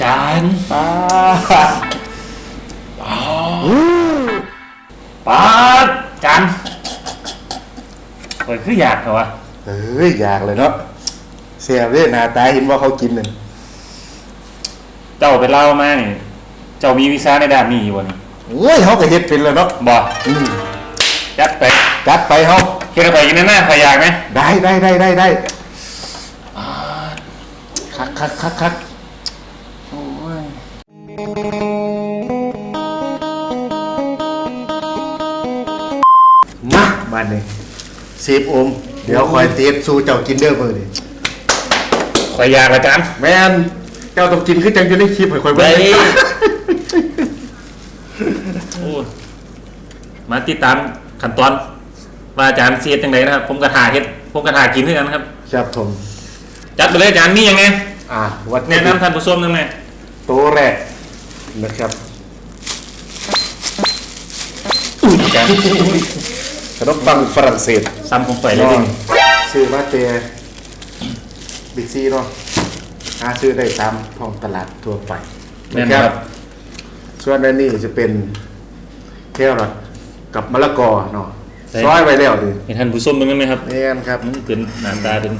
จานอ่าปาดจานเฮ้ยคืออยากเหรอวะเอ้ยอยากเลยเนาะเสียบเลยหน้าตาเห็นว่าเขากินหนึ่งเจ้าไปเล่ามานี่ เจ้ามีวิชาในด้านนี้อยู่วะนี่โอ้ยเขาก็เฮ็ดเป็นแล้วเนาะบ่อืมจัดไปจัดไปเฮาเฮ็ดไปกินหน้าใครอยากไหมได้ได้ได้ได้ได้คักคักคักคักโอ้ยมาบ้านนี้เซฟโอมเดี๋ยวคอยเทสสู่เจ้ากินเด้อมือนี่ใครอยากละจานแม่นเจ้าต้องกินคือจังจะได้คลิปให้คอยไปเบิ่งโอ้ย มาติดตามขั้นตอนว่าอาจารย์เสียดจังไดนะครับ ผมกระถาเฮ็ดผมกระถากินด้วยกันนะครับ ครับผม จัดไปเลยอาจารย์นี่ยังไงอ่าวัดแนะนำท่านผู้ชมหนึงไงตัวแรกนะครับอาจารย์ขนมปังฝรั่งเศสซ้ำของไปเลยเนาะดิซื้อมาเตบิ๊กซีเนาะหาซื้อได้ตามท้องตลาดทั่วไปแม่นนะครับ ส่วนอันนี้จะเป็นแครอท กับมะละกอเนาะซอยไว้แล้วดิเห็นท่านผู้ชมตรงนั้นไหมครับนี่นครับ มันเป็นหน้าตาเป็น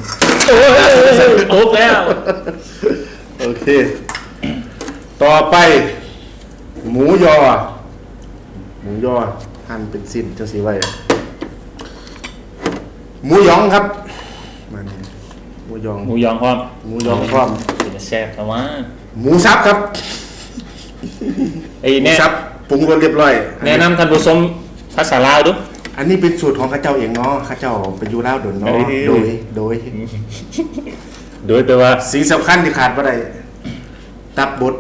โอ้ยโอ๊กแล้ว โอเค ต่อไป หมูยอ หมูยอหั่นเป็นสิ้นจะสีไว้ หมูหยองครับมานี่หมูหยอง หมูยองพร้อมหมูยองพร้อม เป็นแซ่บแต่ว่าหมูสับครับไอ้หมูแน่สับปรุงรสเรียบร้อยแนะนำท่านผู้ชม ภาษาลาวดู อันนี้เป็นสูตรของข้าเจ้าเองเนาะข้าเจ้าเป็นอยูเล่าวโดนเนาะเอ้ย โดยโดย โดยแปลว่าสิ่งสำคัญที่ขาดไม่ได้ตับบด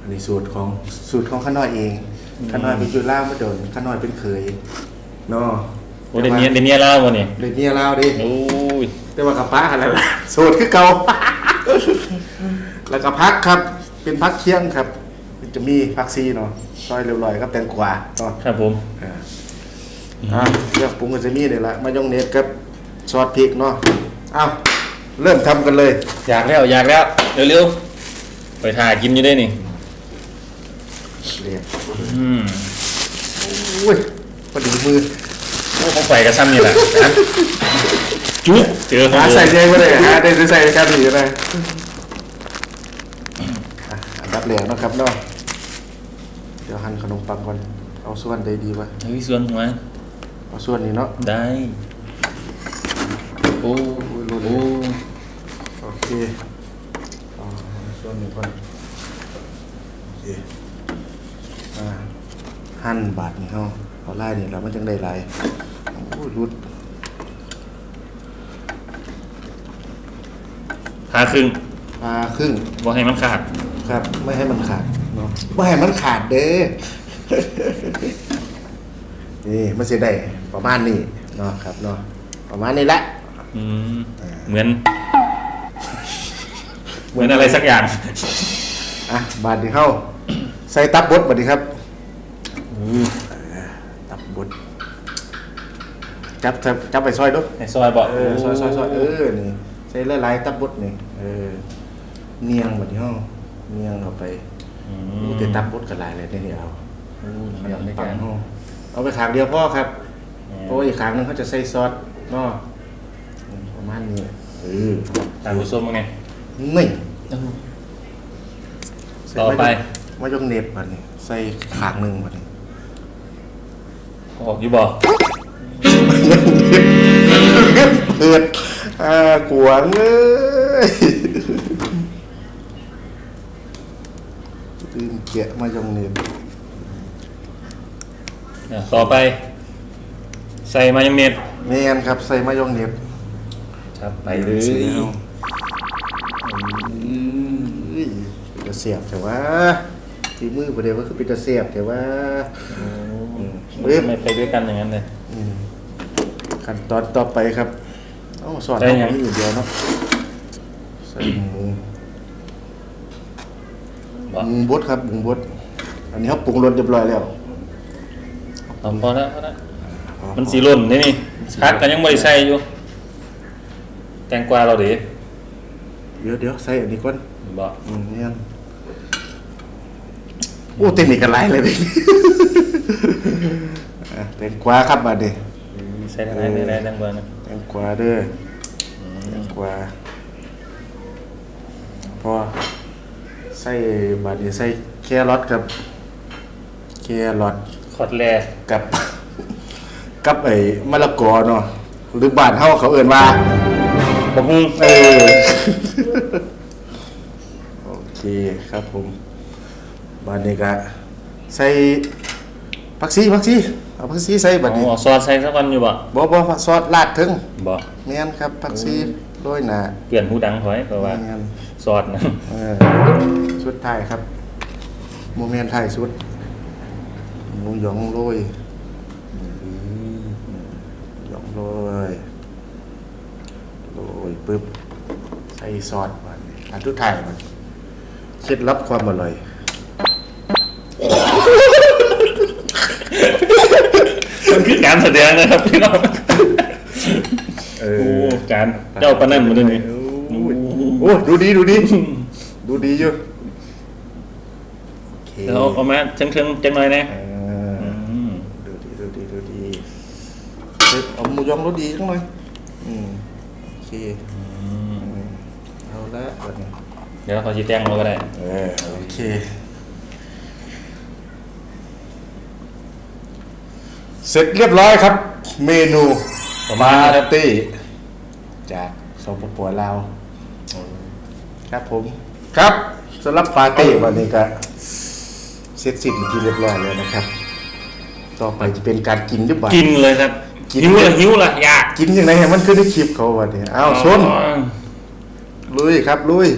อันนี้สูตรของสูตรของข้าน้อยเองข้าน้อยเป็นอยูเล่าวมาโดนข้าน้อยเป็นเคยเนาะโอ้เดนเนียเดนเนียลาววะเนี่ยเลยเนี่ยเล่าวดิโอ้ยแต่ว่ากับป้าอะไรล่ะสูตรคือเก่า แล้วก็พักครับ เป็นพักเคียงครับ จะมีพักซีเนาะซอยเรียบร้อยครับแตงกวาเนาะครับผมอ่าอะเครื่องปรุงก็จะมีนี่แหละมายองเนสกับซอสพริกเนาะเอาเริ่มทำกันเลยอยากแล้วอยากแล้วเร็วๆไปถ่ายกินอยู่ได้นี่เรียบอืมอุ้ยพอดีมือโอ้ของไฟกระซ้ำนี่แหละนะจุ๊บเจอของหาผมใส่ใจไม่ได้หาได้ใส่กันดีเลยอะอันดับแรกเนาะครับเนาะเดี๋ยวหั่นขนมปังก่อน เอาส่วนใดดีวะเฮ้ยส่วนหัวเอาส่วนนี้เนาะ ได้ โอ้โอ้โอเคเอาส่วนนี้ก่อนโอเคอ่าหั่นบาทนี่เฮาเอาไล่นี่แล้วมันจังได้หลายโอ้ยรุดพาครึ่งมาครึ่งบ่ให้มันขาด ครับ ไม่ให้มันขาด เนาะไม่ให้มันขาดเด้อ นี่มันสิได้ประมาณนี้เนาะครับเนาะประมาณนี้แหละ อืมเหมือน เหมือนอะไรสักอย่าง อะบาทนี้เข้า ใส่ตับบดบาทนี้ครับเออตับบดจับจับจับไปซอยด้วยในซอยบอกเออซอยซอยซอยเออนี่ใส่หลายๆตับบดนี่เออ เนียงบาทนี้เข้าเนียงเข้าไป อืโอ้มแต่ตับบดกันหลายเลยได้เนี่ยเอาโอ้ขยนมในปักางรเอาเอาไปขางเดียวพ่อครับเพราะว่าอีกขางหนึงเขาจะใส่ซอสเนาะอืมประมาณนี้เออตามผู้ชมว่าไงนี่ต่อไปมายองเนสบัดนี้ ใส่ขางหนึ่งบัดนี้ออกอยู่บอกเปิดอ่ากวางเอ้ย ตื่นเกะมายองเนสอะต่อไป ใส่มายองเนสแมนครับใส่มายองเนสครับไปเลยเสียวอุ้ยเป็นตะเสียบแต่ว่าทีมือประเดี๋ยวก็คือเป็นตะเสียบแต่ว่า โอ้เฮ้ยไม่ไปด้วยกันอย่างนั้นเลย อืมขั้นตอนต่อไปครับเอ้าสอนได้เอายังอย่างนี้อยู่เดียวเนาะใส่หมู บ่ปรุงบดครับปรุงบดอันนี้เขาปรุงรสเรียบร้อยแล้วเอาพอแล้วพอแล้วมันสีร่นนี่นี่พักกันยังไม่ได้ใส่อยู่ แตงกวาเราเด็เดี๋ยวเดี๋ยวใส่อันนี้ก่อนบ่อืมเนี่ยโอ้เต็มอีกกันไรเลยดิอะแตงกวาครับบัดนี้ใส่ทางไหนได้ได้แตงกวานะแตงกวาเด้อแตงกวาพอ ใส่บัดนี้ใส่แครอทครับแครอทขอดแลกับ กับไอ้มะละกอเนาะหรือบ้านเฮาเขาเอิ้นว่าผมเออโอเคครับผมบ้านนี้ก็ใส่ผักชีผักชีเอาผักชีใส่บัดนี้อ๋อซอสใส่สักวันอยู่บ่บ่บ่ผักซอสลาดถึงบ่แม่นครับผักชี โรยหน้าเปลี่ยนหูดังถอยเพราะว่าแม่นซอสนะเออชุดไทยครับโมเมนต์ไทยชุดหมูหยองโรยหยองโรยโรยปึ๊บใส่ซอสบัดนี้อันทุกไทยมันเคล็ดลับความอร่อยมันคือการแสดงนะครับพี่น้องเอโอ้อ การเจ้าปานนั่นมาด้วยนี่โอ้ยโอ้ยดูดีดูดีดูดีอยู่โอเคเดี๋ยวเอาเอามาเชิงเชิงๆจังหน่อยนะเอออืมดูดีดูดีดูดีเฮ้ยเอาหมูยองรสดีจังเลยอืมโอเคอืมเอาละบัดนี้เดี๋ยวเขาชี้แจ้งเราก็ได้เออโอเคเสร็จเรียบร้อยครับ เมนูประมาณนี้ครับตี้ จากสปปลาวครับผม ครับสำหรับปาร์ตี้วันนี้ก็เสร็จสิ้นที่เรียบร้อยแล้วนะครับ ต่อไปจะเป็นการกินหรือเปล่ากินเลยครับกินหิวเลยหิวเลยอยากกินยังไงให้มันขึ้นในคลิปเขาวันนี้อ้าวชนลุยครับลุย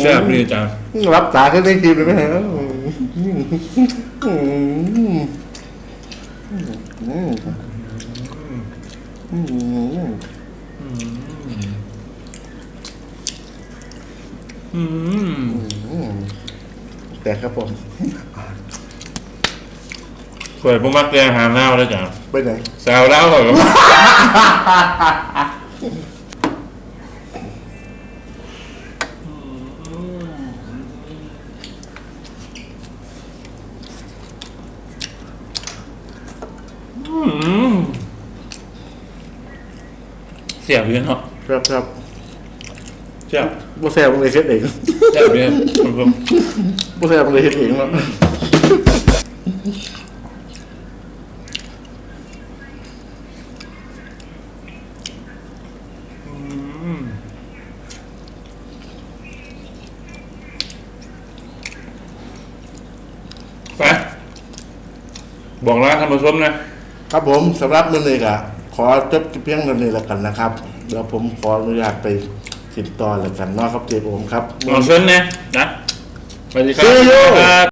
แซ่บดีจังรับตาขึ้นในคลิปเลยไหมฮะอืมอืมอืมอืมอืมอืมแต่ครับผมสวยผมมักเรียนอาหารเล่าแล้วจ้ะไปไหนแซวเล่าเหรออื เสียบอยู่เนาะครับครับเสียบบ่แซ่บมึงเลยเฮ็ดเองเสียบอยู่ผมบ่แซ่บมึงเลยเฮ็ดเองเนาะไปบอกร้านท่านผู้ชมนะ ครับผมสำหรับมื้อนี้ก็ ขอจบเพียงเท่านี้แล้วกันนะครับเดี๋ยวผมขออนุญาตไปติดต่อแล้วกันเนาะครับเจโอมครับบอกเชิญนะนะสวัสดีครั See you ครับ